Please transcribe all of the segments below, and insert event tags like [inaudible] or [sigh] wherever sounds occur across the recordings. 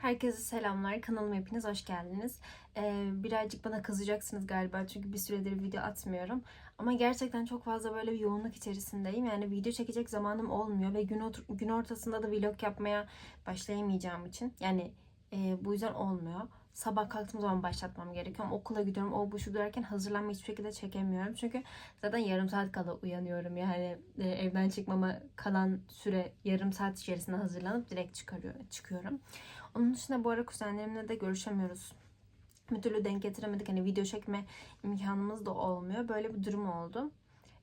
Herkese selamlar. Kanalıma hepiniz hoş geldiniz. Ee, birazcık bana kızacaksınız galiba çünkü bir süredir video atmıyorum. Ama gerçekten çok fazla böyle bir yoğunluk içerisindeyim. Yani video çekecek zamanım olmuyor ve gün, gün ortasında da vlog yapmaya başlayamayacağım için. Yani e, bu yüzden olmuyor. Sabah kalktığım zaman başlatmam gerekiyor ama okula gidiyorum. O bu şu derken hazırlanmayı hiçbir şekilde çekemiyorum. Çünkü zaten yarım saat kala uyanıyorum. Yani e, evden çıkmama kalan süre yarım saat içerisinde hazırlanıp direkt çıkarıyor, çıkıyorum. Onun dışında bu ara kuzenlerimle de görüşemiyoruz. Bir türlü denk getiremedik. Hani video çekme imkanımız da olmuyor. Böyle bir durum oldu.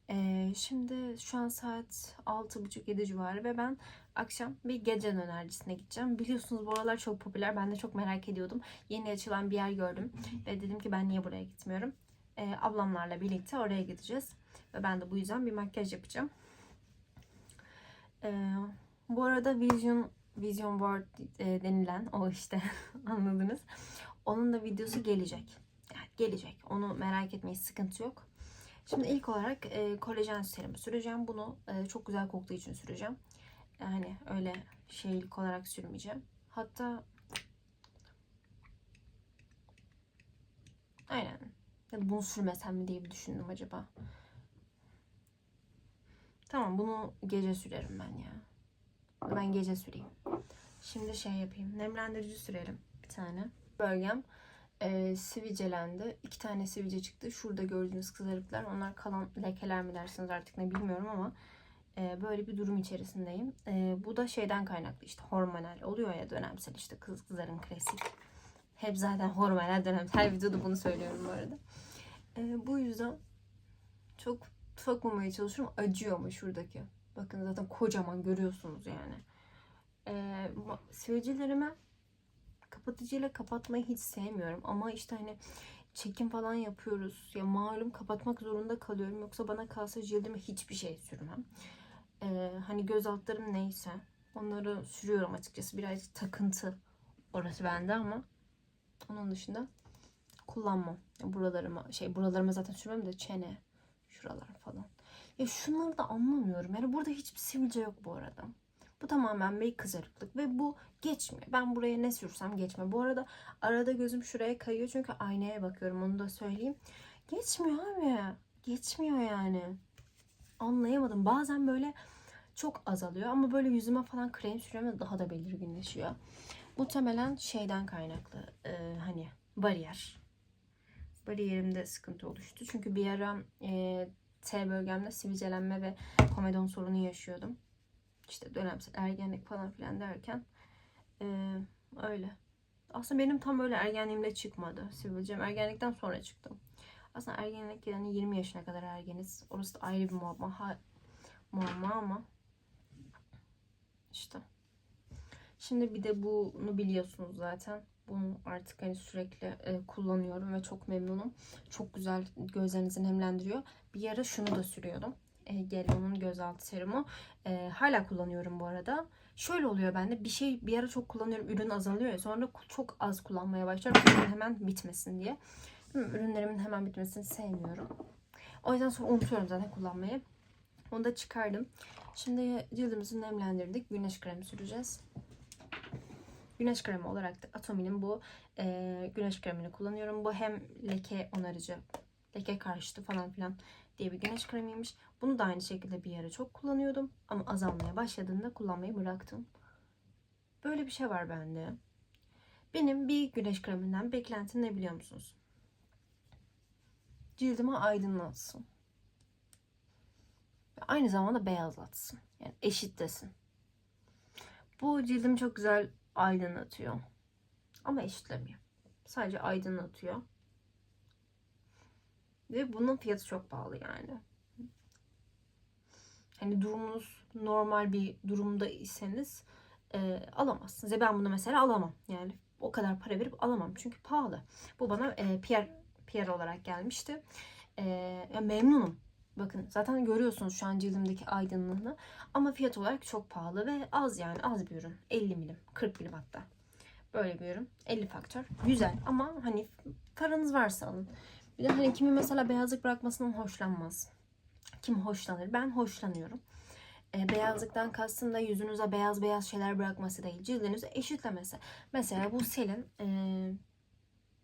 Ee, şimdi şu an saat 6.30-7 civarı ve ben akşam bir gece dönercisine gideceğim. Biliyorsunuz bu aralar çok popüler. Ben de çok merak ediyordum. Yeni açılan bir yer gördüm. Ve dedim ki ben niye buraya gitmiyorum. Ee, ablamlarla birlikte oraya gideceğiz. Ve ben de bu yüzden bir makyaj yapacağım. Ee, bu arada Vision Vision Board e, denilen o işte [laughs] anladınız. Onun da videosu gelecek. Yani gelecek. Onu merak etmeyin sıkıntı yok. Şimdi ilk olarak e, kolajen serimi süreceğim. Bunu e, çok güzel koktuğu için süreceğim. Yani öyle şeylik olarak sürmeyeceğim. Hatta aynen. Ya bunu sürmesem mi diye bir düşündüm acaba. Tamam bunu gece sürerim ben ya. Ben gece süreyim. Şimdi şey yapayım. Nemlendirici sürelim bir tane. Bölgem e, sivilcelendi. İki tane sivilce çıktı. Şurada gördüğünüz kızarıklar. Onlar kalan lekeler mi dersiniz artık ne bilmiyorum ama e, böyle bir durum içerisindeyim. E, bu da şeyden kaynaklı işte hormonal oluyor ya dönemsel işte kız kızların klasik. Hep zaten hormonal dönemsel. Her videoda bunu söylüyorum bu arada. E, bu yüzden çok sokmamaya çalışıyorum. Acıyor mu şuradaki? Bakın zaten kocaman görüyorsunuz yani. Ee, ma- sivilcelerimi kapatıcıyla kapatmayı hiç sevmiyorum. Ama işte hani çekim falan yapıyoruz. Ya malum kapatmak zorunda kalıyorum. Yoksa bana kalsa cildime hiçbir şey sürmem. Ee, hani göz altlarım neyse onları sürüyorum açıkçası. Birazcık takıntı orası bende ama onun dışında kullanmam. Buralarıma şey buralarıma zaten sürmem de çene şuralar falan. Ya şunları da anlamıyorum. Yani burada hiçbir sivilce yok bu arada. Bu tamamen bir kızarıklık ve bu geçmiyor. Ben buraya ne sürsem geçmiyor. Bu arada arada gözüm şuraya kayıyor çünkü aynaya bakıyorum onu da söyleyeyim. Geçmiyor abi. Geçmiyor yani. Anlayamadım. Bazen böyle çok azalıyor ama böyle yüzüme falan krem sürüyorum da daha da belirginleşiyor. Muhtemelen şeyden kaynaklı. Ee, hani bariyer. Bariyerimde sıkıntı oluştu. Çünkü bir ara e, T bölgemde sivilcelenme ve komedon sorunu yaşıyordum. İşte dönemsel ergenlik falan filan derken eee, öyle. Aslında benim tam böyle ergenliğimde çıkmadı sivilcem. Ergenlikten sonra çıktım. Aslında ergenlik yani 20 yaşına kadar ergeniz. Orası da ayrı bir muamma, ha, muamma ama işte. Şimdi bir de bunu biliyorsunuz zaten. Bunu artık hani sürekli e, kullanıyorum ve çok memnunum. Çok güzel gözlerinizi nemlendiriyor. Bir ara şunu da sürüyordum. E, Gelon'un gözaltı serumu. E, hala kullanıyorum bu arada. Şöyle oluyor bende bir şey bir ara çok kullanıyorum ürün azalıyor ya sonra çok az kullanmaya başlıyorum hemen bitmesin diye. Ürünlerimin hemen bitmesini sevmiyorum. O yüzden sonra unutuyorum zaten kullanmayı. Onu da çıkardım. Şimdi cildimizi nemlendirdik. Güneş kremi süreceğiz. Güneş kremi olarak da Atomi'nin bu e, güneş kremini kullanıyorum. Bu hem leke onarıcı, leke karşıtı falan filan diye bir güneş kremiymiş. Bunu da aynı şekilde bir ara çok kullanıyordum. Ama azalmaya başladığında kullanmayı bıraktım. Böyle bir şey var bende. Benim bir güneş kreminden beklentim ne biliyor musunuz? Cildimi aydınlatsın. Ve aynı zamanda beyazlatsın. Yani eşitlesin. Bu cildimi çok güzel aydınlatıyor. Ama eşitlemiyor. Sadece aydınlatıyor. Ve bunun fiyatı çok pahalı yani. Hani durumunuz normal bir durumda iseniz e, alamazsınız. Ya ben bunu mesela alamam. Yani o kadar para verip alamam. Çünkü pahalı. Bu bana e, PR, PR olarak gelmişti. E, ya memnunum. Bakın zaten görüyorsunuz şu an cildimdeki aydınlığını. Ama fiyat olarak çok pahalı ve az yani az bir ürün. 50 milim, 40 milim hatta. Böyle bir ürün. 50 faktör. Güzel ama hani paranız varsa alın. Bir de hani kimi mesela beyazlık bırakmasından hoşlanmaz. Kim hoşlanır? Ben hoşlanıyorum. E, beyazlıktan kastım da yüzünüze beyaz beyaz şeyler bırakması değil. Cildinizi eşitlemesi. Mesela bu Selin e,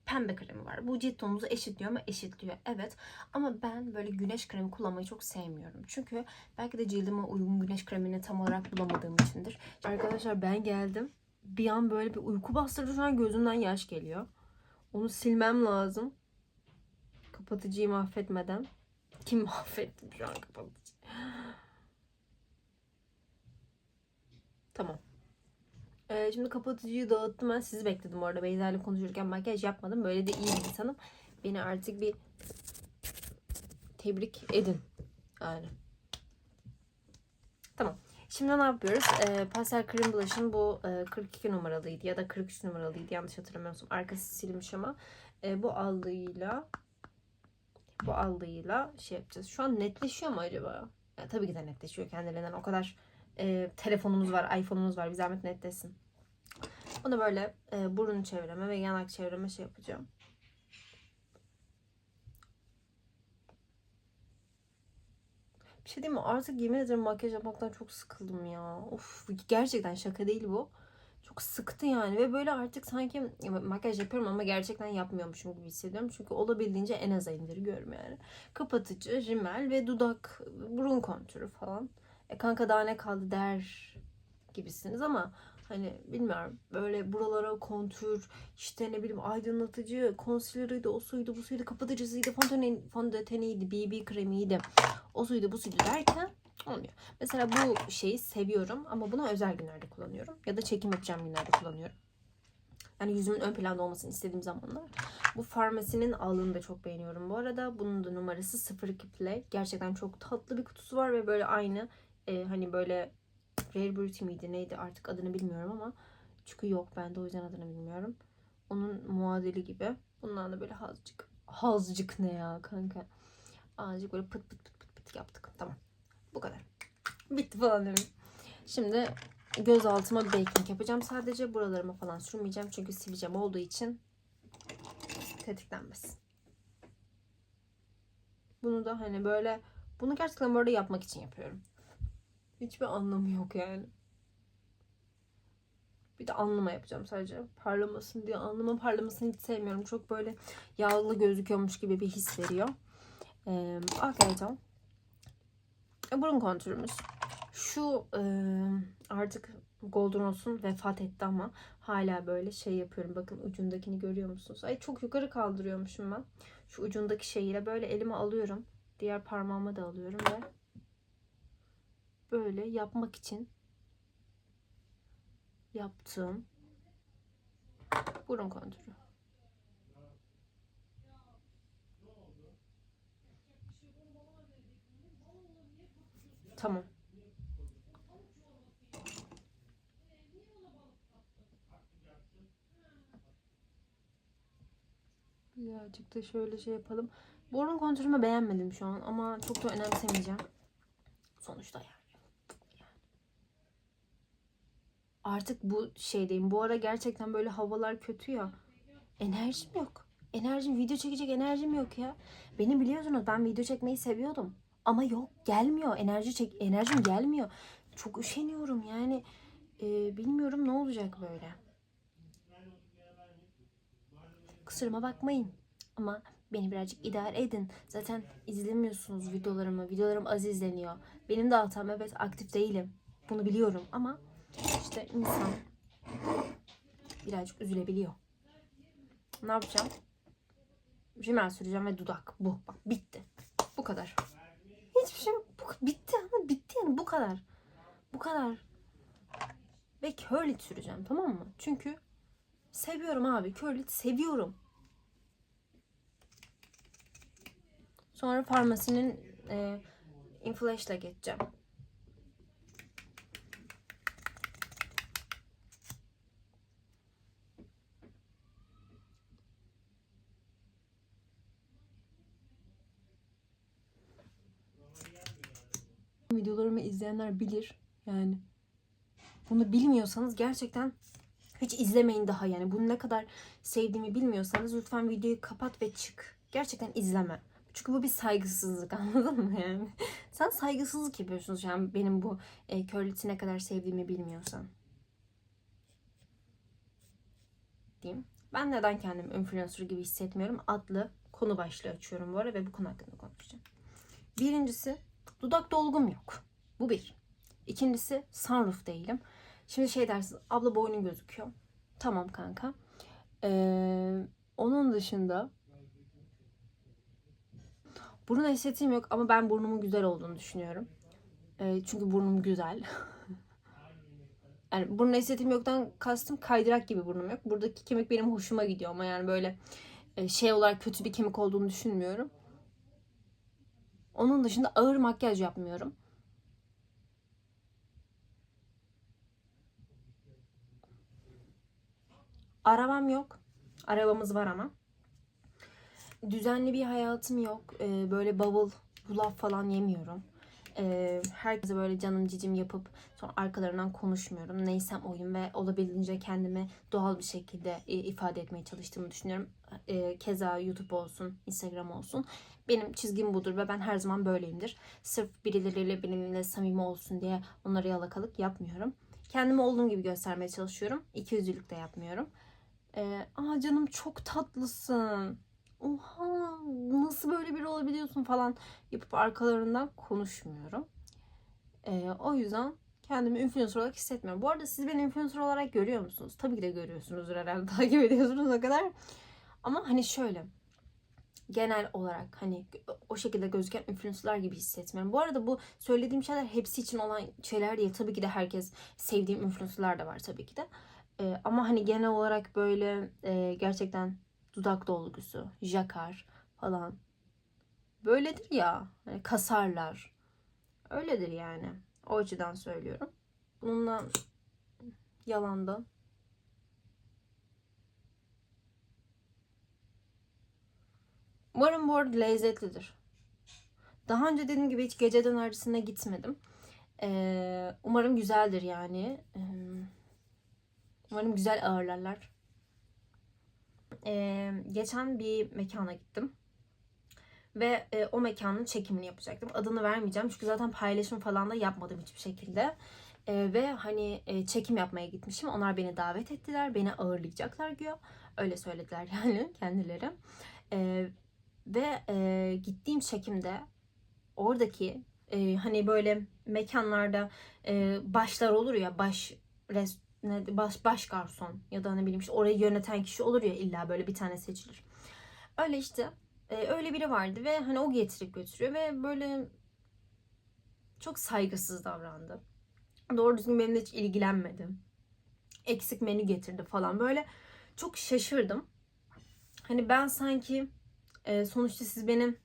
pembe kremi var. Bu cilt tonunuzu eşitliyor mu? Eşitliyor. Evet. Ama ben böyle güneş kremi kullanmayı çok sevmiyorum. Çünkü belki de cildime uygun güneş kremini tam olarak bulamadığım içindir. Arkadaşlar ben geldim. Bir an böyle bir uyku bastırdı. Şu an gözümden yaş geliyor. Onu silmem lazım. Kapatıcıyı mahvetmeden. Kim mahvettim şu an kapatıcı? Tamam. Ee, şimdi kapatıcıyı dağıttım ben sizi bekledim bu arada Beyza ile konuşurken makyaj yapmadım. Böyle de iyi bir insanım. Beni artık bir tebrik edin. Yani. Tamam. Şimdi ne yapıyoruz? Ee, Pastel Cream Blush'ın bu e, 42 numaralıydı ya da 43 numaralıydı yanlış hatırlamıyorsam. Arkası silinmiş ama e, bu aldığıyla bu aldığıyla şey yapacağız. Şu an netleşiyor mu acaba? Ya, tabii ki de netleşiyor kendiliğinden. O kadar e, telefonumuz var, iPhone'umuz var. Bir zahmet netlesin. Onu böyle e, burun çevreme ve yanak çevreme şey yapacağım. Bir şey diyeyim mi? Artık yemin ederim makyaj yapmaktan çok sıkıldım ya. Of gerçekten şaka değil bu. Çok sıktı yani ve böyle artık sanki makyaj yapıyorum ama gerçekten yapmıyormuşum gibi hissediyorum. Çünkü olabildiğince en aza indirgiyorum yani. Kapatıcı, rimel ve dudak, burun kontürü falan. E kanka daha ne kaldı der gibisiniz ama hani bilmiyorum böyle buralara kontür işte ne bileyim aydınlatıcı concealer'ıydı o suydu bu suydu kapatıcısıydı fondöten, fondöteniydi BB kremiydi o suydu bu suydu derken olmuyor. Mesela bu şeyi seviyorum ama bunu özel günlerde kullanıyorum ya da çekim yapacağım günlerde kullanıyorum. Yani yüzümün ön planda olmasını istediğim zamanlar. Bu farmasinin aldığını da çok beğeniyorum bu arada. Bunun da numarası 02 Play. Gerçekten çok tatlı bir kutusu var ve böyle aynı e, hani böyle Rare Beauty miydi neydi artık adını bilmiyorum ama çünkü yok bende o yüzden adını bilmiyorum. Onun muadili gibi. Bundan da böyle azıcık azıcık ne ya kanka. Azıcık böyle pıt pıt pıt pıt pıt yaptık. Tamam. Bu kadar. Bitti falan diyorum. Şimdi göz altıma baking yapacağım. Sadece buralarıma falan sürmeyeceğim. Çünkü sivilcem olduğu için tetiklenmesin. Bunu da hani böyle bunu gerçekten böyle yapmak için yapıyorum. Hiçbir anlamı yok yani. Bir de alnıma yapacağım sadece. Parlamasın diye. Alnıma parlamasını hiç sevmiyorum. Çok böyle yağlı gözüküyormuş gibi bir his veriyor. Ee. E, burun kontürümüz. Şu e, artık Golden olsun vefat etti ama hala böyle şey yapıyorum. Bakın ucundakini görüyor musunuz? Ay çok yukarı kaldırıyormuşum ben. Şu ucundaki şeyiyle böyle elime alıyorum. Diğer parmağıma da alıyorum ve böyle yapmak için yaptığım burun kontürü. Tamam. Birazcık da şöyle şey yapalım. Burun kontürümü beğenmedim şu an ama çok da önemsemeyeceğim. Sonuçta yani. Artık bu şeydeyim. Bu ara gerçekten böyle havalar kötü ya. Enerjim yok. Enerjim, video çekecek enerjim yok ya. Beni biliyorsunuz ben video çekmeyi seviyordum. Ama yok gelmiyor. Enerji çek enerjim gelmiyor. Çok üşeniyorum yani. e, bilmiyorum ne olacak böyle. Kusuruma bakmayın. Ama beni birazcık idare edin. Zaten izlemiyorsunuz videolarımı. Videolarım az izleniyor. Benim de hatam evet aktif değilim. Bunu biliyorum ama işte insan birazcık üzülebiliyor. Ne yapacağım? Rimel süreceğim ve dudak. Bu. Bak bitti. Bu kadar. Hiçbir şey. Bu, bitti ama bitti yani bu kadar. Bu kadar. Ve curly süreceğim tamam mı? Çünkü seviyorum abi. Curly seviyorum. Sonra farmasinin e, inflash'la geçeceğim. Videolarımı izleyenler bilir. Yani bunu bilmiyorsanız gerçekten hiç izlemeyin daha yani. Bunu ne kadar sevdiğimi bilmiyorsanız lütfen videoyu kapat ve çık. Gerçekten izleme. Çünkü bu bir saygısızlık [laughs] anladın mı yani? Sen saygısızlık yapıyorsun an benim bu e, körleti ne kadar sevdiğimi bilmiyorsan. Diyeyim. Ben neden kendimi influencer gibi hissetmiyorum adlı konu başlığı açıyorum bu ara ve bu konu hakkında konuşacağım. Birincisi dudak dolgum yok. Bu bir. İkincisi sunroof değilim. Şimdi şey dersin abla boynun gözüküyor. Tamam kanka. Ee, onun dışında burun estetiğim yok ama ben burnumun güzel olduğunu düşünüyorum. Ee, çünkü burnum güzel. [laughs] yani burun estetiğim yoktan kastım kaydırak gibi burnum yok. Buradaki kemik benim hoşuma gidiyor ama yani böyle e, şey olarak kötü bir kemik olduğunu düşünmüyorum. Onun dışında ağır makyaj yapmıyorum. Arabam yok. Arabamız var ama. Düzenli bir hayatım yok. Ee, böyle bavul, bulaf falan yemiyorum. Ee, herkese böyle canım cicim yapıp sonra arkalarından konuşmuyorum. Neysem oyum ve olabildiğince kendimi doğal bir şekilde e, ifade etmeye çalıştığımı düşünüyorum. Ee, keza YouTube olsun, Instagram olsun. Benim çizgim budur ve ben her zaman böyleyimdir. Sırf birileriyle benimle samimi olsun diye onlara yalakalık yapmıyorum. Kendimi olduğum gibi göstermeye çalışıyorum. İkiyüzlülük de yapmıyorum. Ee, Aa canım çok tatlısın. Oha nasıl böyle biri olabiliyorsun falan yapıp arkalarından konuşmuyorum. Ee, o yüzden kendimi influencer olarak hissetmiyorum. Bu arada siz beni influencer olarak görüyor musunuz? Tabii ki de görüyorsunuzdur herhalde. [laughs] Takip ediyorsunuz o kadar. Ama hani şöyle genel olarak hani o şekilde gözüken influencerlar gibi hissetmiyorum. Bu arada bu söylediğim şeyler hepsi için olan şeyler değil. Tabii ki de herkes sevdiğim influencerlar da var tabii ki de. Ee, ama hani genel olarak böyle e, gerçekten dudak dolgusu, jakar falan böyledir ya. Hani kasarlar. Öyledir yani. O açıdan söylüyorum. Bununla yalandan Umarım bu lezzetlidir. Daha önce dediğim gibi hiç gece dönercisine gitmedim. Ee, umarım güzeldir yani. Ee, umarım güzel ağırlarlar. Ee, geçen bir mekana gittim. Ve e, o mekanın çekimini yapacaktım. Adını vermeyeceğim çünkü zaten paylaşım falan da yapmadım hiçbir şekilde. Ee, ve hani e, çekim yapmaya gitmişim. Onlar beni davet ettiler. Beni ağırlayacaklar güya. Öyle söylediler [laughs] yani kendileri. Ee, ve e, gittiğim çekimde oradaki e, hani böyle mekanlarda e, başlar olur ya baş res, ne, baş, baş garson ya da ne bileyim işte orayı yöneten kişi olur ya illa böyle bir tane seçilir. Öyle işte e, öyle biri vardı ve hani o getirip götürüyor ve böyle çok saygısız davrandı. Doğru düzgün benimle hiç ilgilenmedi. Eksik menü getirdi falan böyle çok şaşırdım. Hani ben sanki e, sonuçta siz benim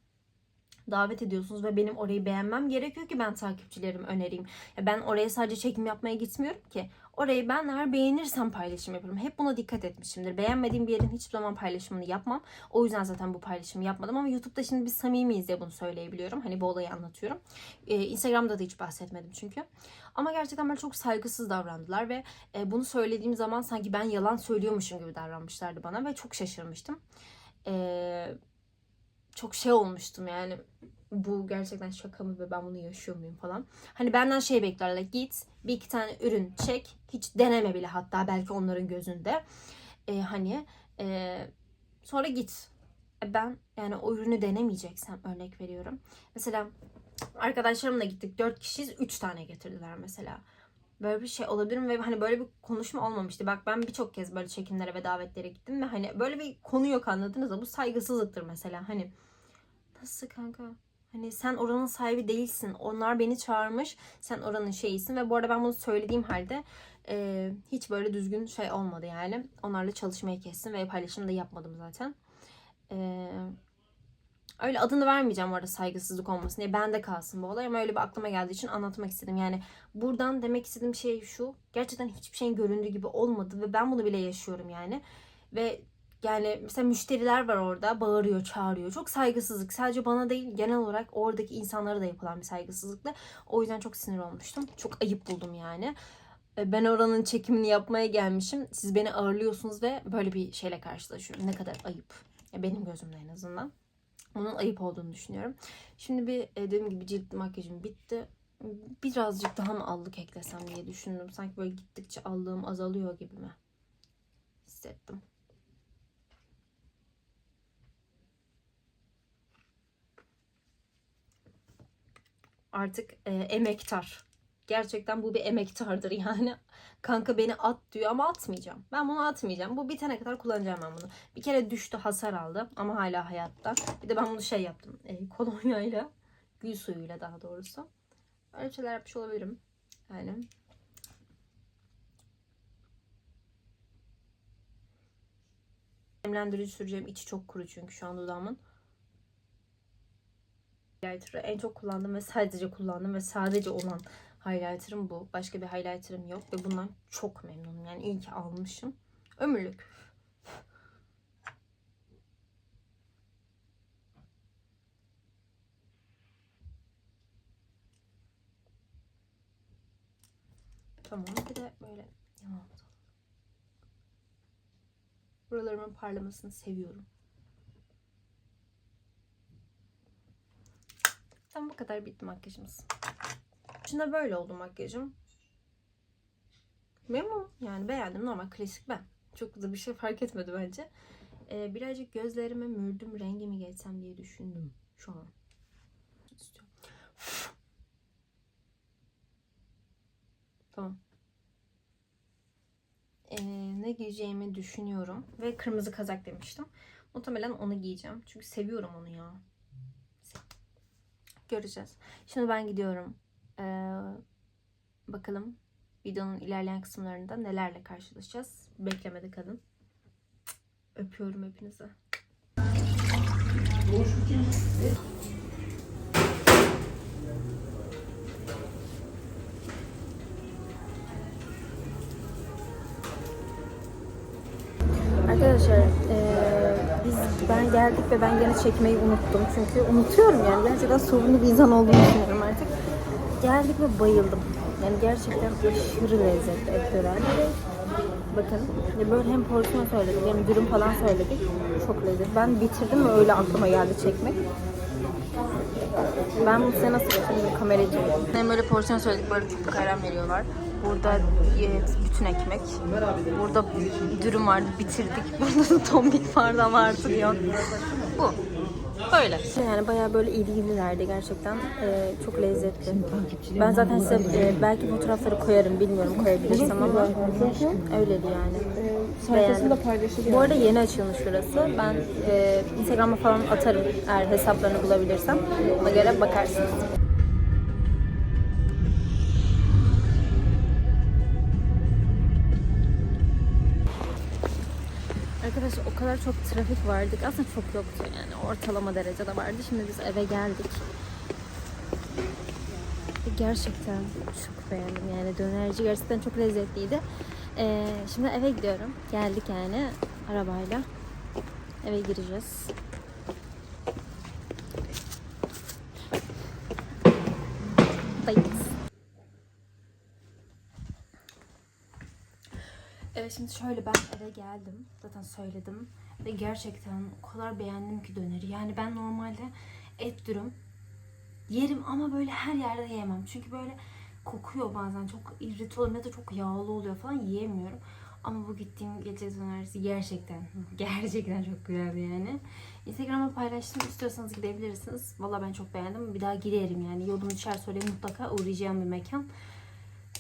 davet ediyorsunuz ve benim orayı beğenmem gerekiyor ki ben takipçilerime önereyim. Ya ben oraya sadece çekim yapmaya gitmiyorum ki. Orayı ben eğer beğenirsem paylaşım yapıyorum. Hep buna dikkat etmişimdir. Beğenmediğim bir yerin hiçbir zaman paylaşımını yapmam. O yüzden zaten bu paylaşımı yapmadım ama YouTube'da şimdi biz samimiyiz diye bunu söyleyebiliyorum. Hani bu olayı anlatıyorum. Ee, Instagram'da da hiç bahsetmedim çünkü. Ama gerçekten böyle çok saygısız davrandılar ve e, bunu söylediğim zaman sanki ben yalan söylüyormuşum gibi davranmışlardı bana ve çok şaşırmıştım. Eee çok şey olmuştum yani bu gerçekten şaka mı ve ben bunu yaşıyor muyum falan. Hani benden şey beklerler git bir iki tane ürün çek hiç deneme bile hatta belki onların gözünde. Ee, hani e, sonra git. E, ben yani o ürünü denemeyeceksem örnek veriyorum. Mesela arkadaşlarımla gittik dört kişiyiz üç tane getirdiler mesela. Böyle bir şey olabilir mi? Ve hani böyle bir konuşma olmamıştı. Bak ben birçok kez böyle çekimlere ve davetlere gittim ve hani böyle bir konu yok anladınız mı? Bu saygısızlıktır mesela. Hani nasıl kanka? Hani sen oranın sahibi değilsin. Onlar beni çağırmış. Sen oranın şeyisin. Ve bu arada ben bunu söylediğim halde e, hiç böyle düzgün şey olmadı yani. Onlarla çalışmayı kestim ve paylaşım da yapmadım zaten. E, öyle adını vermeyeceğim orada saygısızlık olmasın diye. Bende kalsın bu olay ama öyle bir aklıma geldiği için anlatmak istedim. Yani buradan demek istediğim şey şu. Gerçekten hiçbir şeyin göründüğü gibi olmadı ve ben bunu bile yaşıyorum yani. Ve yani mesela müşteriler var orada bağırıyor, çağırıyor. Çok saygısızlık. Sadece bana değil genel olarak oradaki insanlara da yapılan bir saygısızlıkla. O yüzden çok sinir olmuştum. Çok ayıp buldum yani. E, Ben oranın çekimini yapmaya gelmişim. Siz beni ağırlıyorsunuz ve böyle bir şeyle karşılaşıyorum. Ne kadar ayıp. Benim gözümde en azından. Onun ayıp olduğunu düşünüyorum. Şimdi bir e, dediğim gibi cilt makyajım bitti. Birazcık daha mı allık eklesem diye düşündüm. Sanki böyle gittikçe allığım azalıyor gibi mi? Hissettim. Artık e, emektar. Gerçekten bu bir emektardır yani. [laughs] Kanka beni at diyor ama atmayacağım. Ben bunu atmayacağım. Bu bitene kadar kullanacağım ben bunu. Bir kere düştü hasar aldı ama hala hayatta. Bir de ben bunu şey yaptım. E, kolonyayla, gül suyuyla daha doğrusu. Öyle şeyler yapmış olabilirim. Yani. Nemlendirici süreceğim. içi çok kuru çünkü şu an dudağımın. Highlighter'ı en çok kullandığım ve sadece kullandığım ve sadece olan highlighter'ım bu. Başka bir highlighter'ım yok ve bundan çok memnunum. Yani iyi ki almışım. Ömürlük. Tamam bir de böyle yalan Buralarımın parlamasını seviyorum. Tam bu kadar bitti makyajımız. Şimdi böyle oldu makyajım. Memnun. Yani beğendim. Normal klasik ben. Çok da bir şey fark etmedi bence. Ee, birazcık gözlerime mürdüm rengi mi geçsem diye düşündüm şu an. Tamam. Ee, ne giyeceğimi düşünüyorum. Ve kırmızı kazak demiştim. Muhtemelen onu giyeceğim. Çünkü seviyorum onu ya. Göreceğiz. Şimdi ben gidiyorum. Ee, bakalım videonun ilerleyen kısımlarında nelerle karşılaşacağız. Beklemede kalın. Öpüyorum hepinizi. Arkadaşlar geldik ve ben gene çekmeyi unuttum. Çünkü unutuyorum yani gerçekten sorunlu bir insan olduğunu düşünüyorum artık. Geldik ve bayıldım. Yani gerçekten aşırı lezzetli et döner. Bakın böyle hem porsiyon söyledik hem dürüm falan söyledik. Çok lezzetli. Ben bitirdim ve öyle aklıma geldi çekmek. Ben bunu size nasıl yapayım? Kameracıyım. Hem böyle porsiyon söyledik. Böyle küp ayran veriyorlar. Burada bütün ekmek. Burada dürüm vardı bitirdik. [laughs] Burada da tombik vardı vardı yok. Bu. Böyle. Yani bayağı böyle ilgililerdi gerçekten. Ee, çok lezzetli. Ben zaten size e, belki fotoğrafları koyarım bilmiyorum koyabilirsem ama öyleydi yani. Sayfasında paylaşılıyor. Bu arada yeni açılmış şurası. Ben e, Instagram'a falan atarım eğer hesaplarını bulabilirsem. Ona göre bakarsınız. Arkadaşlar o kadar çok trafik vardı ki aslında çok yoktu yani ortalama derecede vardı. Şimdi biz eve geldik. Gerçekten çok beğendim yani dönerci gerçekten çok lezzetliydi. Ee, şimdi eve gidiyorum. Geldik yani arabayla. Eve gireceğiz. Evet şimdi şöyle ben eve geldim. Zaten söyledim. Ve gerçekten o kadar beğendim ki döneri. Yani ben normalde et dürüm yerim ama böyle her yerde yiyemem. Çünkü böyle kokuyor bazen. Çok irrit oluyor ya da çok yağlı oluyor falan yiyemiyorum. Ama bu gittiğim gece dönerisi gerçekten [laughs] gerçekten çok güzeldi yani. Instagram'a paylaştım. İstiyorsanız gidebilirsiniz. Valla ben çok beğendim. Bir daha giderim yani. Yolum düşer söyle mutlaka uğrayacağım bir mekan.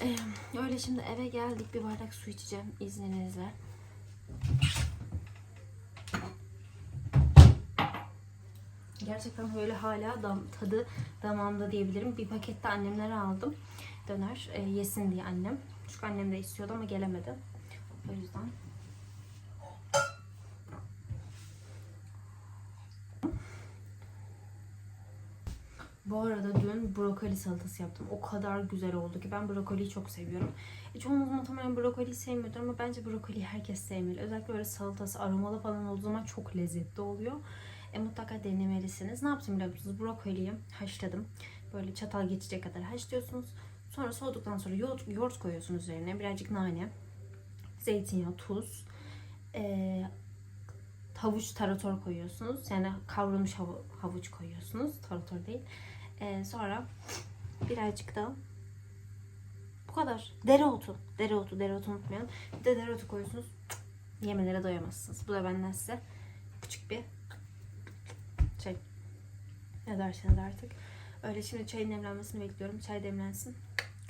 Ee, öyle şimdi eve geldik. Bir bardak su içeceğim izninizle. Gerçekten böyle hala dam, tadı damağımda diyebilirim. Bir pakette annemlere aldım. Döner e, yesin diye annem. Çünkü annem de istiyordu ama gelemedi. O yüzden. Bu arada dün brokoli salatası yaptım. O kadar güzel oldu ki ben brokoliyi çok seviyorum. E, çoğunuz muhtemelen brokoliyi sevmiyordur ama bence brokoliyi herkes sevmeli. Özellikle böyle salatası aromalı falan olduğu zaman çok lezzetli oluyor. E, mutlaka denemelisiniz. Ne yaptım biliyor musunuz? Brokoliyi haşladım. Böyle çatal geçecek kadar haşlıyorsunuz. Sonra soğuduktan sonra yoğurt, yoğurt koyuyorsunuz üzerine. Birazcık nane, zeytinyağı, tuz, e, havuç tarator koyuyorsunuz. Yani kavrulmuş havu- havuç koyuyorsunuz. Tarator değil. Ee, sonra birazcık da bu kadar. Dereotu. Dereotu. Dereotu unutmayın. Bir de dereotu koyuyorsunuz. Yemelere doyamazsınız. Bu da benden size küçük bir şey. Ne derseniz artık. Öyle şimdi çayın demlenmesini bekliyorum. Çay demlensin.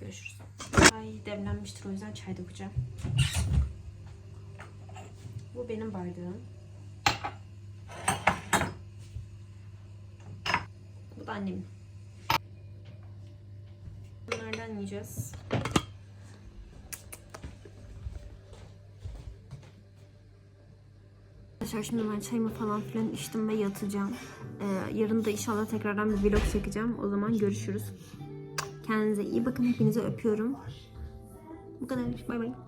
Görüşürüz. Çay demlenmiştir o yüzden çay dökeceğim. Bu benim bardağım. Bu da annemin. Yiyeceğiz. Arkadaşlar şimdi ben çayımı falan filan içtim ve yatacağım. Ee, yarın da inşallah tekrardan bir vlog çekeceğim. O zaman görüşürüz. Kendinize iyi bakın. Hepinizi öpüyorum. Bu kadar. Bay bay.